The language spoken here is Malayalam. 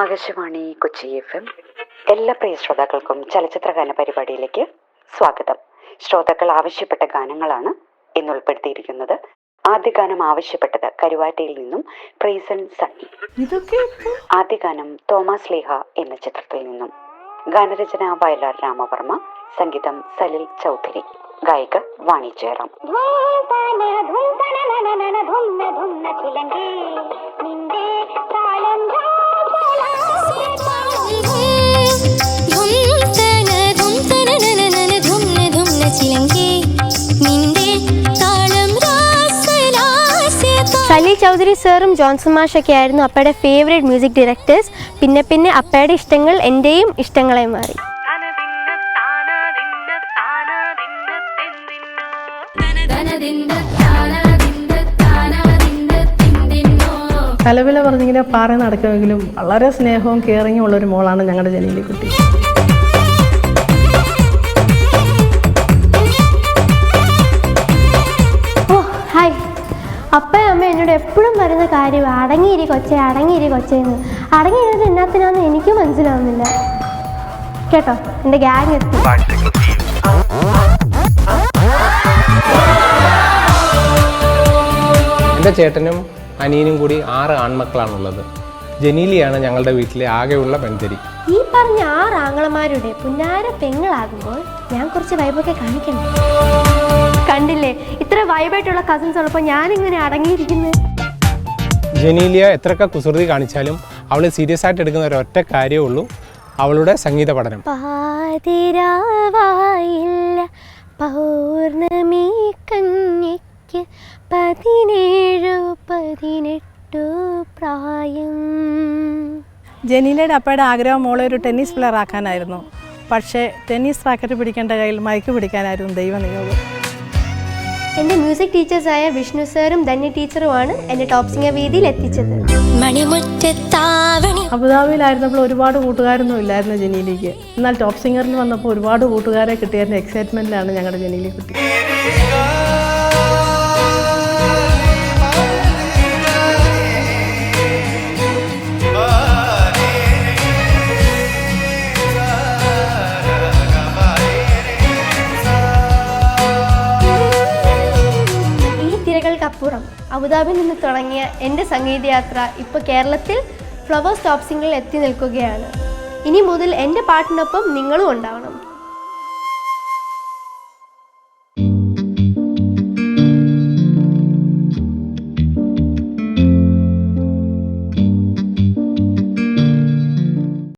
Akashvani Kochi F M. എല്ലാ പ്രിയ ശ്രോതാക്കൾക്കും ചലച്ചിത്ര ഗാന പരിപാടിയിലേക്ക് സ്വാഗതം. ശ്രോതാക്കൾ ആവശ്യപ്പെട്ട ഗാനങ്ങളാണ് ഇന്ന് ഉൾപ്പെടുത്തിയിരിക്കുന്നത്. ആദ്യ ഗാനം ആവശ്യപ്പെട്ടത് കരുവാറ്റയിൽ നിന്നും പ്രീസൺ സണ്ണി. ഇതൊക്കെ ആദ്യ ഗാനം തോമസ് ലേഹ എന്ന ചിത്രത്തിൽ നിന്നും. ഗാനരചന വയലാർ രാമവർമ്മ സംഗീതം സലിൽ ചൗധരി ഗായിക വാണി ജയറാം സലി ചൗധരി സാറും ജോൺസൺ മാഷൊക്കെ ആയിരുന്നു അപ്പയുടെ ഫേവറേറ്റ് മ്യൂസിക് ഡയറക്ടേഴ്സ് പിന്നെ പിന്നെ അപ്പയുടെ ഇഷ്ടങ്ങൾ എന്റെയും ഇഷ്ടങ്ങളായി മാറി. കലവില പറഞ്ഞിങ്ങനെ പാറ നടക്കുമെങ്കിലും വളരെ സ്നേഹവും കെയറിങ്ങും ഉള്ള ഒരു മോളാണ് ഞങ്ങളുടെ ജനീലി കുട്ടി എന്നോട് എപ്പോഴും പറയുന്ന കാര്യം അടങ്ങിയിരി കൊച്ചേ അടങ്ങിയിരി കൊച്ചേന്ന് അടങ്ങിയിരുന്നത് എന്നാത്തിനാന്ന് എനിക്ക് മനസ്സിലാവുന്നില്ല. കേട്ടോ? എന്റെ ഗ്യാങ് എത്തി. എന്റെ ചേട്ടനും അനിയനും കൂടി ആറ് ആൺമക്കളാണുള്ളത്. ജനീലിയാണ് ഞങ്ങളുടെ വീട്ടിലെ ആകെയുള്ള പെൺതിരി. ഈ പറഞ്ഞ ആറ് ആങ്ങളമാരുടെ പുന്നാര പെങ്ങളാകുമ്പോൾ ഞാൻ കുറച്ച് വൈബൊക്കെ കാണിക്കണം കണ്ടില്ലേ? വൈബായിട്ടുള്ള കസിൻസ് ഉള്ളപ്പോൾ ഞാനിങ്ങനെ അടങ്ങിയിരിക്കുന്നത് ജനീലിയ എത്രയൊക്കെ കുസൃതി കാണിച്ചാലും അവൾ സീരിയസ് ആയിട്ട് എടുക്കുന്ന ഒരൊറ്റ കാര്യമേ ഉള്ളൂ അവളുടെ സംഗീത പഠനം. പാതിരാവായില്ല പൗർണമി കന്യക്ക് പതിനേഴു പതിനെട്ടു പ്രായം. ജനീലയുടെ അപ്പയുടെ ആഗ്രഹം മോളെ ഒരു ടെന്നീസ് പ്ലെയർ ആക്കാനായിരുന്നു. പക്ഷേ ടെന്നീസ് റാക്കറ്റ് പിടിക്കേണ്ട കയ്യിൽ മയക്ക് പിടിക്കാനായിരുന്നു ദൈവനിയോഗം എന്റെ മ്യൂസിക് ടീച്ചേഴ്സായ വിഷ്ണു സാറും ധന്യ ടീച്ചറുമാണ് എന്റെ ടോപ് സിംഗർ വേദിയിൽ എത്തിച്ചത്. അബുദാബിയിലായിരുന്നപ്പോൾ ഒരുപാട് കൂട്ടുകാരൊന്നും ഇല്ലായിരുന്നു ജനീലിക്ക്. എന്നാൽ ടോപ് സിംഗറിൽ വന്നപ്പോൾ ഒരുപാട് കൂട്ടുകാരെ കിട്ടിയതിന്റെ എക്സൈറ്റ്മെന്റിലാണ് ഞങ്ങളുടെ ജനീലി കുട്ടി തിരകൾക്കപ്പുറം അബുദാബിയിൽ നിന്ന് തുടങ്ങിയ എന്റെ സംഗീതയാത്ര ഇപ്പോൾ കേരളത്തിൽ ഫ്ലവേഴ്സ് സിംഗറിൽ എത്തി നിൽക്കുകയാണ്. ഇനി മുതൽ എന്റെ പാട്ടിനൊപ്പം നിങ്ങളും ഉണ്ടാവണം.